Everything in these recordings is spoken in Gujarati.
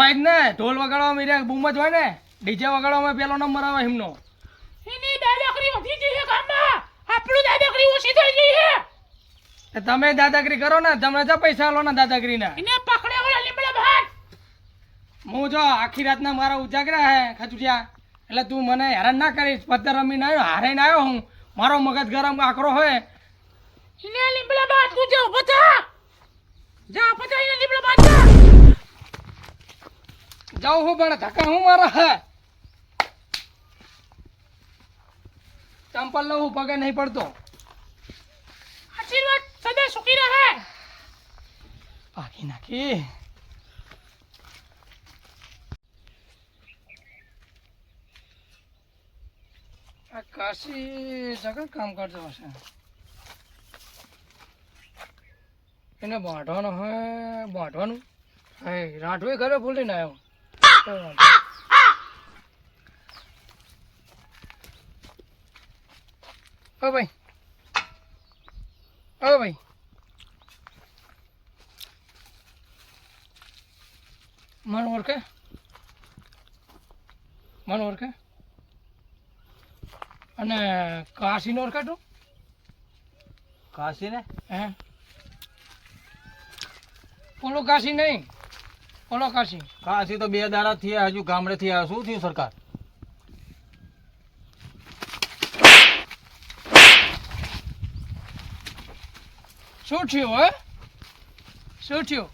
હોય જ ને. ઢોલ વગાડવા મીરે બૂમ જ હોય ને. ડીજે વગાડવામાં પેલો નંબર આવે એમનો. એની દાદાગરી વધી ગઈ છે ગામમાં. આપણું દાદાગરી ઓછી થઈ ગઈ છે. તમે દાદાગીરી કરો ને તમને જો પૈસા આલો ને દાદાગીરીના. એને પકડ્યા વાળા લીમડા બહાર. હું જો આખી રાતના મારા ઉજાગરા હે ખજુરિયા. એટલે તું મને હેરાન ના કરીશ. પત્તર રમીને આવ્યો હારીને આવ્યો હું. મારો મગજ ગરમ આકરો હોય. એને લીમડા બહાર. તું જા પછા જા થા એને લીમડા બહાર જા. જાઉં હું પણ ધક્કા હું મારા હે? ચંપલ લઉં હું પગે નહીં પડતો. આશીર્વાદ સદા સુખી રહે. પાકી નાખી. આ કાશી જગત કામ કરતો હશે. એને બાંધવાનો હે બાંધવાનું? હે રાઠવે ઘરે ભૂલીને આવ્યો. ઓ ભાઈ. ઓ ભાઈ. મન ઓળખે? મન ઓળખે? અને કાશીને ઓળખે તું કાશી ને હે? પોલો કાશી નહીં. ઓલો કાશી? કાશી તો બે દાડા થયા હજુ ગામડે થયા. શું થયું સરકાર? શું થયું હે? શું થયું?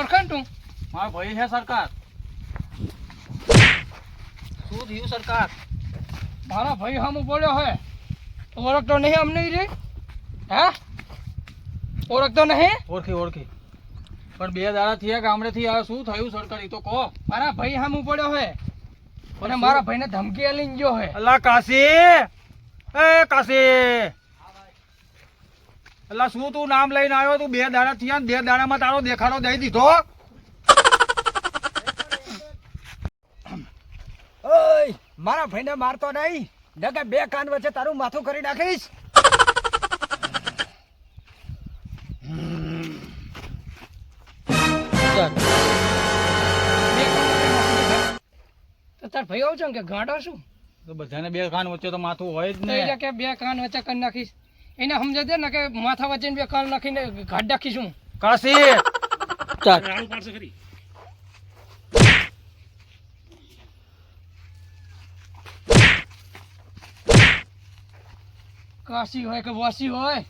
ઓળખે ને તું? મારો ભાઈ છે સરકાર. શું થયું સરકાર? મારા ભાઈ હમ બોલ્યો હે. ઓળખતો નહીં અમને રે? હે? ઓળખતો નહીં? ઓળખી ઓળખી. પણ બે દાડા થયા ગામડે થી આ શું થયું સરકાર? તો કહો. મારા ભાઈ સામું પડ્યો હે. અને મારા ભાઈને ધમકી આલીને ગયો હે. અલા કાશી. એ કાશી. અલા શું તું નામ લઈને આવ્યો? તું બે દાડા થયા ને બે દાડામાં તારો દેખાડો દઈ દીધો. ઓય મારા ભાઈને મારતો નહીં. નકે બે કાન વચ્ચે તારું માથું કરી નાખીશ. તાર ભાઈ આવું છે કે ગાંડો શું? તો બધાને બે કાન વચ્ચે તો માથું હોય જ ને. કે બે કાન વચ્ચે કરી નાખીશ. એને સમજે દે ને કે માથા વચ્ચે બે કાન નાખીને ઘાટ નાખીશું કાશી! પાડશે ખરી. કાશી હોય કે વાસી હોય?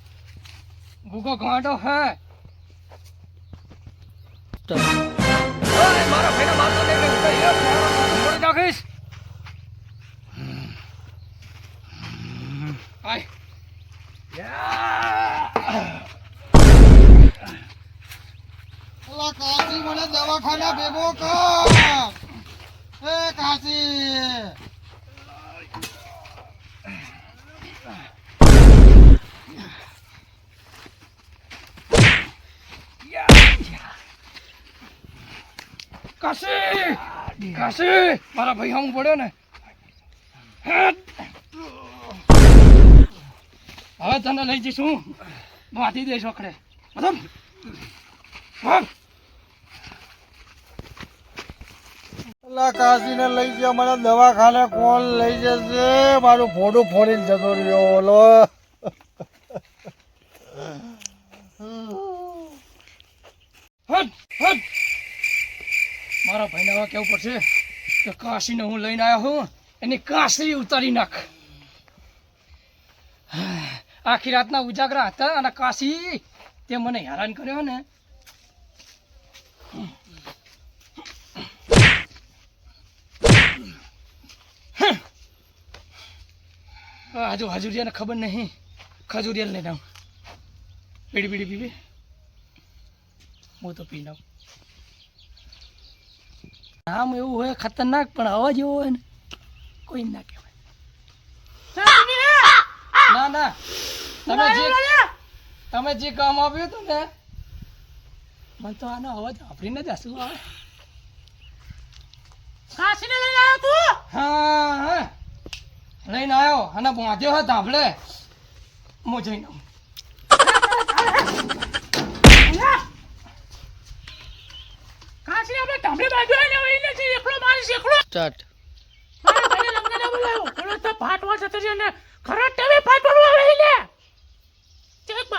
ગુગો ગાંડો હે. ઓય મારા ભાઈને મારતો નહીં ને હું તો એક મારો માથું ફોડી નાખીશ આય અલા કાશી મને દવાખાના ભેગો કર એ કાશી કાશી કાશી મારા ભાઈ હું પડ્યો ને. હવે તને લઈ જઈશું. માથી દઈશ ઓખડે. બધો. કાશીને લઈ ગયા મને દવાખાને કોણ લઈ જશે? મારું ફોડું ફોડીને જતો રહ્યો ઓલો મારા ભાઈને હવે કેવું પડશે કે કાશીને હું લઈને આવ્યો હું એની કાશી ઉતારી નાખ. આખી રાતના ઉજાગરા હતા અને કાશી તે મને હેરાન કર્યો ને. હજુ હજુરિયાને ખબર નહીં. ખજુરિયા લઈ આવું પીડી પીડી પીવી હું તો પી નાખું નામ એવું હોય ખતરનાક પણ અવાજ એવો હોય ને કોઈ ના કહેવાય. ના ના. તમે જે તમે જે કામ આપ્યું હતું ને મને તો આનો અવાજ સાંભળીને જ હસવું આવે. કાશીને લઈને આવ્યો તું? હા હા. લઈને આવ્યો અને બાંધ્યો હતો આપણે હું જઈને આવું. આપણે બાંધ્યો હોય ને હવે સ્ટાર્ટ મારા ભાઈને બોલાવ્યો. તો ફાટવા જતો છે ને. ખરા ટેવે લે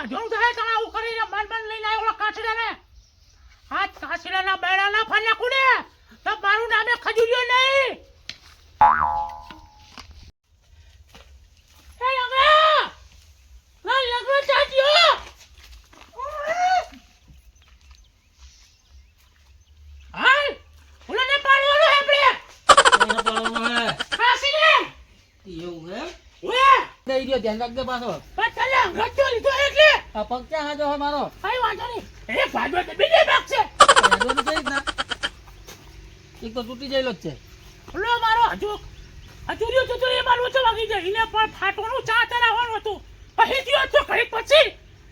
ચેક થાય તારા આવું કરીને મન મન લઈને આવ્યો ઓલા કાચડાને હાથ કાચડાના બેડાના ફાન નાખું ને તો મારું નામે ખજૂર્યો નહીં. એ લગા ના લગા ચાચ્યો હાય ઓલાને પાડવાનો હે આપણે. કાશીને. એવું હે? ઓએ દઈ દ્યો ધ્યાન રાખજે પાછો. પાછળ લીધો એટલે? આ પગ ક્યાં હાજો હે મારો? કઈ વાંધો નહીં. એ ભાજો તો બીજે પગ છે. હેડો તો કઈ ના. એક તો તૂટી જયેલો જ છે. લો મારો હજુ હજુરિયો તો એ મારો ઓછો વાગી જાય એને પણ ફાટવાનું ચા તરાવવાનું હતું. પછી ગયો તો ઘડી પછી.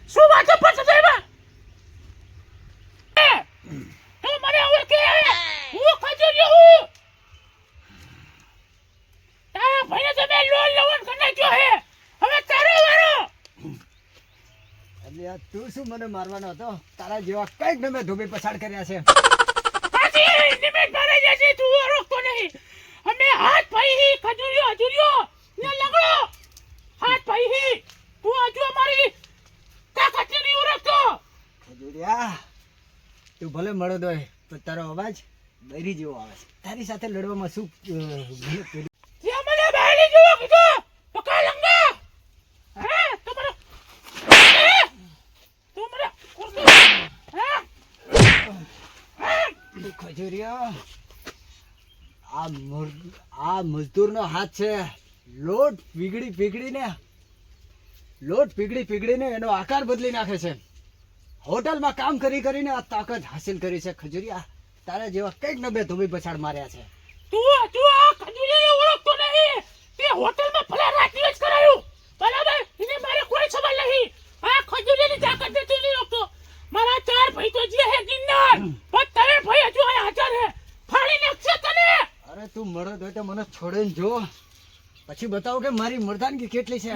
શું વાત પછી તો એમાં એ એ મને હવે કે હું ખજુરિયો હું તારા ભાઈને તો મેં લોન લવન કરી નાખ્યો હે હવે તારો વારો એટલે આ તું શું મને મારવાનો હતો? તારા જેવા કંઈક ને મેં ધોબી પછાડ કર્યા છે. નિમિત ભરાઈ જશે તું રોકતો નહીં. અમે હાથ ભાઈ ખજુરિયો હજુરિયો ને લગડો. હાથ ભાઈ તું હજુ અમારી તાકાત નહીં ઓળખતો. ખજૂરિયા તું ભલે મળો દોય પણ તારો અવાજ બૈરી જેવો આવે છે. તારી સાથે લડવામાં શું અ, ભૂલ કરી? તે મને બહારની જેવો કીધો પકા લંગા હે તું મને હે? તું મને હે તું આ મજદૂરનો હાથ છે. લોટ પીગળી પીગળીને, લોટ પીગળી પીગળીને એનો આકાર બદલી નાખે છે. હોટલમાં કામ કરી કરીને આ તાકાત હાસિલ કરી છે ખજુરિયા. તારા જેવા કંઈક નબે ધોબી પછાડ માર્યા છે. તું તું આ ખજુરીને ઓળખતો નહીં. તે હોટલમાં ભલા રાત્રિ જ કરાયું. બરાબર? એને મારે કોઈ સવાલ નહીં. આ ખજુરિયાની તાકાત ને તું નહીં ઓળખતો. મારા ચાર ભાઈ તો જે હે ગિન્નર પણ તારે ભાઈ હજુ અહીં હાજર હે. ફાડી નાખશે તને. અરે તું મળદ હોય તો મને છોડીને જો. પછી બતાવો કે મારી મર્દાનગી કેટલી છે?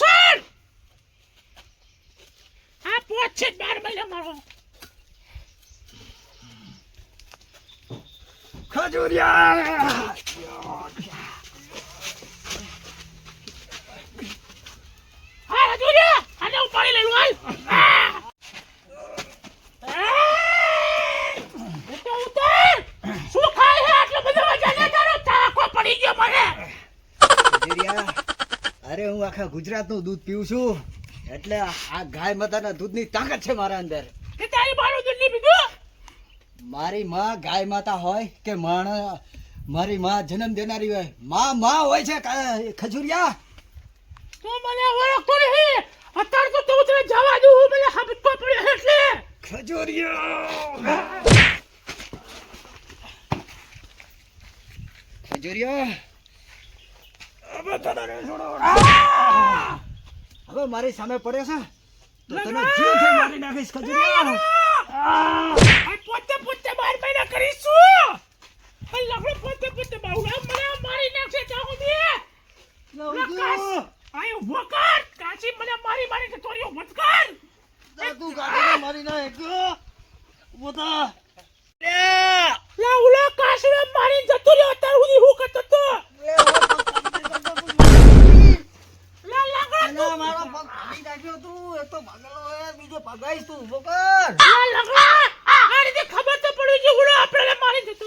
છોડ. આ પોત છે બાર મહિના મારો. ખજૂરિયા હા હજુરિયા આને ઉપાડી લઈ હાલ આ! આ! ઉતાર, ઉતાર! શું ખાય છે આટલો બધો વજન તારો તાકો પડી ગયો મને ખજૂરિયા અરે હું આખા ગુજરાતનું દૂધ પીવું છું. એટલે આ ગાય માતાના દૂધની તાકાત છે મારા અંદર. કે તારી મારું દૂધ નહીં પીધું? મારી માં ગાય માતા હોય કે માણ મારી માં જન્મ દેનારી હોય. માં માં હોય છે ખજુરિયા ખજૂરિયા. તું મને ઓળખતો નહીં. અત્યારે તો તું તને જવા દઉં હું મને હબકો પડ્યો એટલે. ખજૂરિયા. ખજૂરિયા. હવે મારી સામે પડે છે. તો તને જીવથી મારી નાખીશ ખજૂરિયા પોતે પોતે બાર મહિના કરીશું લગડો પોતે પોતે બાવડા મને મારી નાખશે ત્યાં સુધી આયો વકર કાશી મને મારી મારી કે તોરીઓ વતકર તું ગાડીને મારી નાખ બોતા લા ઉલા કાશી મારી જતો રહ્યો અત્યાર સુધી હું કરતો તો લા લગડા એના મારો પગ ભાગી નાખ્યો તું એ તો ભાગેલો હે બીજો ભગાઈશ તું ઊભો કર. આ રીતે ખબર તો પડી છે. ઉલા આપણે મારી જતો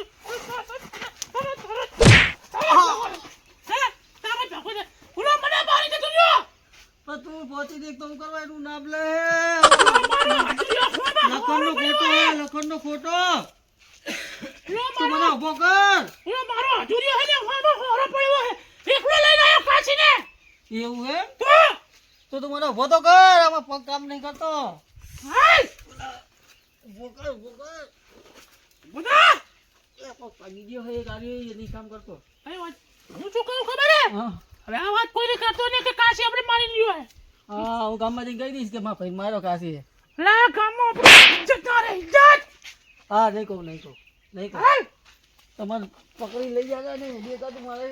તું પહોંચી દેખ તો હું કરવા એનું નામ લે. મારો હજુરિયો ખોબા લખનનો ફોટો હે તું મને ઊભો કર. મારો હજુરિયો હે ને હોરો પડ્યો હે. એકલો લઈને આવ્યો કાશીને. એવું હે? તો તો તું મને ઊભો તો કર આમાં પગ કામ નહીં કરતો. ઊભો કર ઊભો કર. બધા એ પગ ગયો હે ગાડી એ નહીં કામ કરતો. અરે હું શું કહું ખબર હે? હા. હવે આ વાત કોઈને કરતો નહીં કે કાશી આપણે મારી લીધો હે. હા હું ગામમાં જઈને કહી દઈશ કે મારા ભાઈ મારો કાશી લા ગામમાં આપણે ના રહે ઇજ્જત! હા નહીં કહું નહીં કહું નહીં કહું. તમારે પકડી લઈ જાય ને બે કાતું મારે.